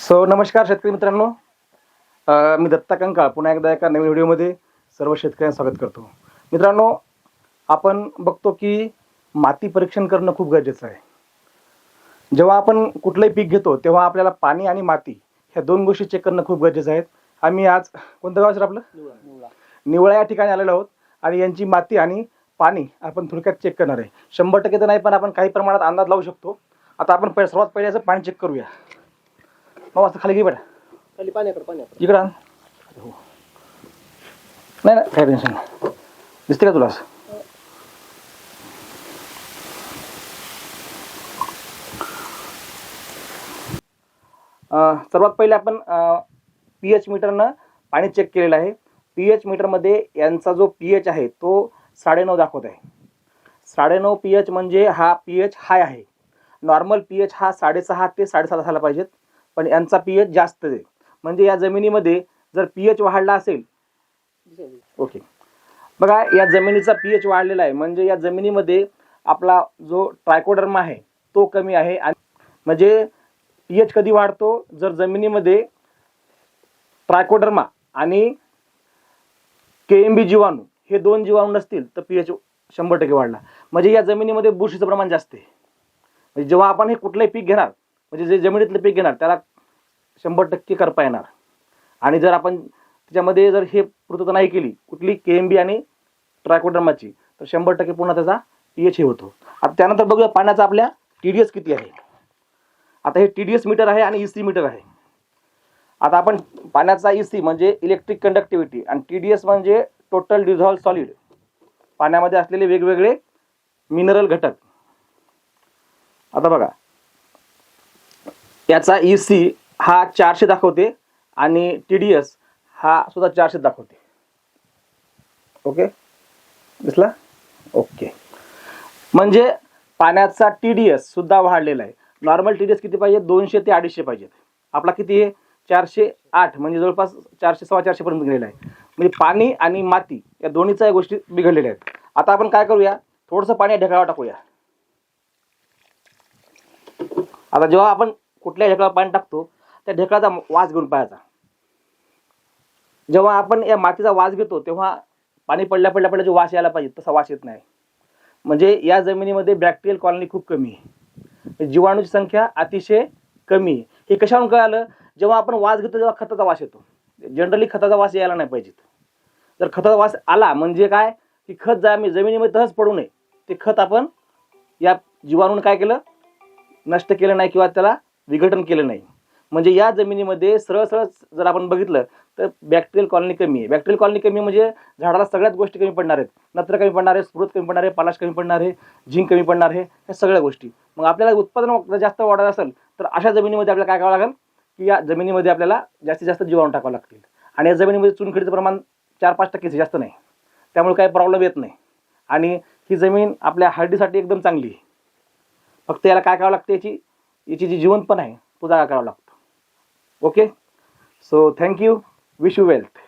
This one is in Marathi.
सो नमस्कार शेतकरी मित्रांनो. मी दत्ता कंकाळ. पुन्हा एकदा एका नवीन व्हिडिओमध्ये सर्व शेतकऱ्यांचं स्वागत करतो. मित्रांनो आपण बघतो की माती परीक्षण करणं खूप गरजेचं आहे. जेव्हा आपण कुठलंही पीक घेतो तेव्हा आपल्याला पाणी आणि माती ह्या दोन गोष्टी चेक करणं खूप गरजेचं आहे. आम्ही आज कोणतं गाव सर आपलं? निवळा. या ठिकाणी आलेलो आहोत. आणि यांची माती आणि पाणी आपण थोडक्यात चेक करणार आहे. शंभर टक्के तर नाही पण आपण काही प्रमाणात अंदाज लावू शकतो. आता आपण सर्वात पहिले याचं पाणी चेक करूया. मग असं खाली घे बेटा खाली पाण्याकडे पाण्याकडे. इकडं आण. हो. नाही नाही काही टेन्शन नाही. दिसते का तुला असं? अं, सर्वात पहिले आपण पी एच मीटरनं पाणी चेक केलेलं आहे. पी एच मीटरमध्ये यांचा जो पी एच आहे तो साडेनऊ दाखवत आहे. साडेनऊ पी एच म्हणजे हा पी एच हाय आहे. नॉर्मल पी एच हा साडेसहा ते साडेसात असायला पाहिजेत. पण यांचा पी एच जास्त आहे. म्हणजे या जमिनीमध्ये जर पी एच वाढला असेल ओके बघा या जमिनीचा पी एच वाढलेला आहे. म्हणजे या जमिनीमध्ये आपला जो ट्रायकोडर्म आहे तो कमी आहे आणि म्हणजे पी एच कधी वाढतो? जर जमिनीमध्ये ट्रायकोडर्मा आणि के एम बी जीवाणू हे दोन जीवाणू नसतील तर पी एच शंभर टक्के वाढला. म्हणजे या जमिनीमध्ये बुरशीचं प्रमाण जास्त आहे. म्हणजे जेव्हा आपण हे कुठलंही पीक घेणार म्हणजे जे जमिनीतलं पीक घेणार त्याला शंभर टक्के करता येणार. आणि जर आपण त्याच्यामध्ये जर हे पूर्तता नाही केली कुठली के एम बी आणि ट्रायकोडर्माची तर शंभर टक्के पूर्ण त्याचा पी एच हे होतो. आता त्यानंतर बघूया पाण्याचा आपल्या टी डी एस किती आहे. आता हे टी डी एस मीटर आहे आणि ई सी मीटर आहे. आता आपण पाण्याचा ई सी म्हणजे इलेक्ट्रिक कंडक्टिव्हिटी आणि टी डी एस म्हणजे टोटल डिझॉल्व सॉलिड पाण्यामध्ये असलेले वेगवेगळे मिनरल घटक. आता बघा. याचा ई सी हा चारशे दाखवते आणि टी डी एस हा सुद्धा चारशे दाखवते. ओके? दिसला? ओके. म्हणजे पाण्याचा टी डी एस सुद्धा वाढलेला आहे. नॉर्मल टी डी एस किती पाहिजे? दोनशे ते अडीचशे पाहिजेत आपला किती आहे? चारशे आठ म्हणजे जवळपास चारशे सव्वा चारशेपर्यंत गेलेला आहे. म्हणजे पाणी आणि माती या दोन्हीच्या या गोष्टी बिघडलेल्या आहेत. आता आपण काय करूया? थोडंसं पाणी या ढेकळावर टाकूया. आता जेव्हा आपण कुठल्या ढेकळावर पाणी टाकतो त्या ढेकळाचा वास घेऊन पाहायचा जेव्हा आपण या मातीचा वास घेतो तेव्हा पाणी पडल्या पडल्या पडल्या जो वास यायला पाहिजे तसा वास येत नाही. म्हणजे या जमिनीमध्ये बॅक्टेरियल कॉलनी खूप कमी आहे. जीवाणूची संख्या अतिशय कमी आहे. हे कशावरून कळालं? जेव्हा आपण वास घेतो तेव्हा खताचा वास येतो. जनरली खताचा वास यायला नाही पाहिजे जर खताचा वास आला म्हणजे काय? की खत जमी जमिनीमध्ये तहच पडू नये ते खत आपण या जीवाणून काय केलं? नष्ट केलं नाही किंवा त्याला विघटन केलं नाही. म्हणजे या जमिनीमध्ये सरळ सरळ जर आपण बघितलं तर बॅक्टेरियल कॉलनी कमी आहे. बॅक्टेरियल कॉलनी कमी म्हणजे झाडाला सगळ्याच गोष्टी कमी पडणार आहेत. नत्र कमी पडणार आहे स्फुरत कमी पडणार आहे पालाश कमी पडणार आहे झिंक कमी पडणार आहे ह्या सगळ्या गोष्टी. मग आपल्याला उत्पादन जर जास्त वाढायचं असेल तर अशा जमिनीमध्ये आपल्याला काय करावं लागेल? की या जमिनीमध्ये आपल्याला जास्तीत जास्त जीवाणू टाकावं लागतील. आणि या जमिनीमध्ये चुनखडीचं प्रमाण चार पाच टक्केच जास्त नाही. त्यामुळे काही प्रॉब्लेम येत नाही. आणि ही जमीन आपल्या हळदीसाठी एकदम चांगली आहे. फक्त याला काय करावं लागतं याची याची जी जीवन पण आहे तो जागा करावा लागतो. Okay so thank you wish you wealth